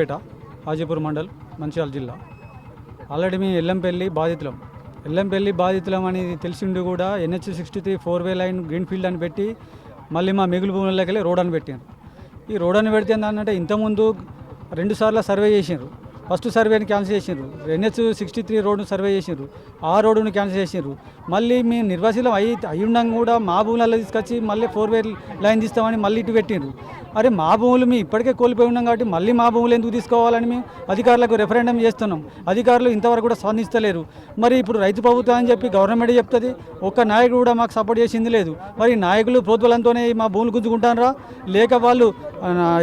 పేట హాజీపూర్ మండల్ మంచిర్యాల జిల్లా. ఆల్రెడీ మేము ఎల్లంపల్లి బాధితులం. ఎల్లంపల్లి బాధితులం అనేది తెలిసిండి కూడా NH sixty three four way line green field అని పెట్టి మళ్ళీ మా మిగులు భూములకి వెళ్ళి రోడ్ అని పెట్టారు ఈ రోడ్ అని పెడితే ఏంటంటే ఇంతకుముందు రెండుసార్లు సర్వే చేసిండ్రు. ఫస్ట్ సర్వేని క్యాన్సిల్ చేసిండ్రు. ఎన్హెచ్ సిక్స్టీ త్రీ రోడ్ను సర్వే చేసిండ్రు. ఆ రోడ్డును క్యాన్సిల్ చేసిండ్రు. మళ్ళీ మేము నిర్వాసిలం అయి అయ్యుండగా కూడా మా భూములలో తీసుకొచ్చి మళ్ళీ ఫోర్ వే లైన్ తీస్తామని మళ్ళీ ఇటు పెట్టిండ్రు. అరే మా భూములు మేము ఇప్పటికే కోల్పోయి ఉన్నాం కాబట్టి మళ్ళీ మా భూములు ఎందుకు తీసుకోవాలని మేము అధికారులకు రెఫరెండం చేస్తున్నాం. అధికారులు ఇంతవరకు కూడా స్పందిస్తలేరు. మరి ఇప్పుడు రైతు ప్రభుత్వం అని చెప్పి గవర్నమెంట్ చెప్తుంది. ఒక్క నాయకుడు కూడా మాకు సపోర్ట్ చేసింది లేదు. మరి నాయకులు ప్రభుత్వాలతోనే మా భూములు గుంజుకుంటానరా? లేక వాళ్ళు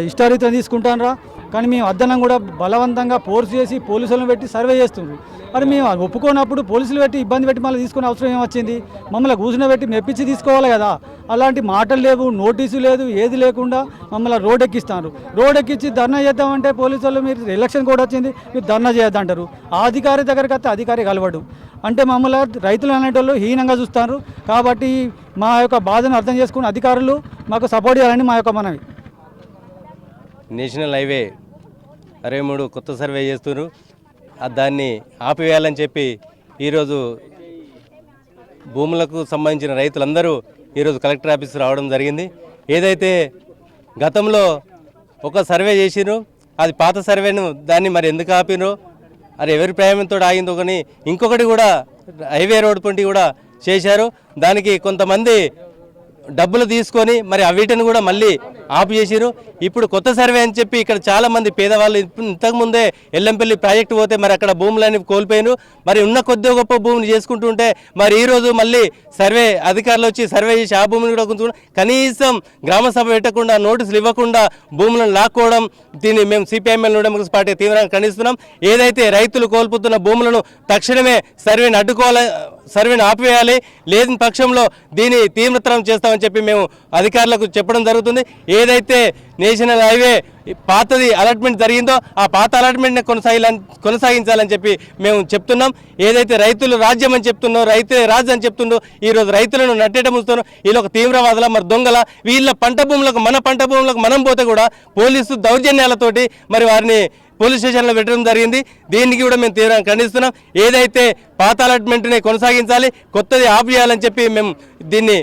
ఇష్టారీతం తీసుకుంటానరా? కానీ మేము అద్దనం కూడా బలవంతంగా ఫోర్స్ చేసి పోలీసులను పెట్టి సర్వే చేస్తున్నారు మరి మేము ఒప్పుకోనప్పుడు పోలీసులు పెట్టి ఇబ్బంది పెట్టి మళ్ళీ తీసుకునే అవసరం ఏమొచ్చింది? మమ్మల్ని కూర్చుని పెట్టి మెప్పించి తీసుకోవాలి కదా. అలాంటి మాటలు లేవు నోటీసు లేదు ఏది లేకుండా మమ్మల్ని రోడ్ ఎక్కిస్తారు రోడ్ ఎక్కించి ధర్నా చేద్దామంటే పోలీసులు మీరు ఎలక్షన్ కూడా వచ్చింది మీరు ధర్నా చేయొద్దంటారు. ఆ అధికారి దగ్గరికి వస్తే అధికారి కలవడు. అంటే మమ్మల్ని రైతులు అనేటోళ్ళు హీనంగా చూస్తారు కాబట్టి మా యొక్క బాధను అర్థం చేసుకుని అధికారులు మాకు సపోర్ట్ చేయాలని మా యొక్క మనవి. నేషనల్ హైవే అరవై మూడు కొత్త సర్వే చేస్తున్నారు. దాన్ని ఆపివేయాలని చెప్పి ఈరోజు భూములకు సంబంధించిన రైతులందరూ ఈరోజు కలెక్టర్ ఆఫీస్ రావడం జరిగింది. ఏదైతే గతంలో ఒక సర్వే చేసిరు అది పాత సర్వేను దాన్ని మరి ఎందుకు ఆపినో అది ఎవరి ప్రయాణంతో ఆగిందో కానీ ఇంకొకటి కూడా హైవే రోడ్ పంటి కూడా చేశారు. దానికి కొంతమంది డబ్బులు తీసుకొని మరి వీటిని కూడా మళ్ళీ ఆపు చేసిరు ఇప్పుడు కొత్త సర్వే అని చెప్పి ఇక్కడ చాలా మంది పేదవాళ్ళు ఇంతకుముందే ఎల్లంపల్లి ప్రాజెక్ట్ పోతే మరి అక్కడ భూములని కోల్పోయారు మరి ఉన్న కొద్ది గొప్ప భూమిని చేసుకుంటుంటే మరి ఈ రోజు మళ్ళీ సర్వే అధికారులు వచ్చి సర్వే చేసి ఆ భూమిని కూడా కొంచెం కనీసం గ్రామ సభ పెట్టకుండా నోటీసులు ఇవ్వకుండా భూములను లాక్కోవడం దీన్ని మేము సిపిఐఎంఎల్ డెమోక్రసీ పార్టీ తీవ్రంగా ఖండిస్తున్నాం. ఏదైతే రైతులు కోల్పోతున్న భూములను తక్షణమే సర్వేని అడ్డుకోవాలి సర్వేని ఆపివేయాలి. లేని పక్షంలో దీన్ని తీవ్రతరం చేస్తామని చెప్పి మేము అధికారులకు చెప్పడం జరుగుతుంది. ఏదైతే నేషనల్ హైవే పాతది అలాట్మెంట్ జరిగిందో ఆ పాత అలాట్మెంట్ని కొనసాగాలని కొనసాగించాలని చెప్పి మేము చెప్తున్నాం. ఏదైతే రైతులు రాజ్యం అని చెప్తున్నో రైతే రాజు అని చెప్తుండో ఈరోజు రైతులను నట్టేట ముంచుతారో వీళ్ళు ఒక తీవ్రవాదుల మరి దొంగల వీళ్ళ పంట భూములకు మన పంట భూములకు మనం పోతే కూడా పోలీసు దౌర్జన్యాలతోటి మరి వారిని పోలీస్ స్టేషన్లో పెట్టడం జరిగింది. దీనికి కూడా మేము తీవ్రంగా ఖండిస్తున్నాం. ఏదైతే పాత అలాట్మెంట్ని కొనసాగించాలి కొత్తది ఆపు చేయాలని చెప్పి మేము దీన్ని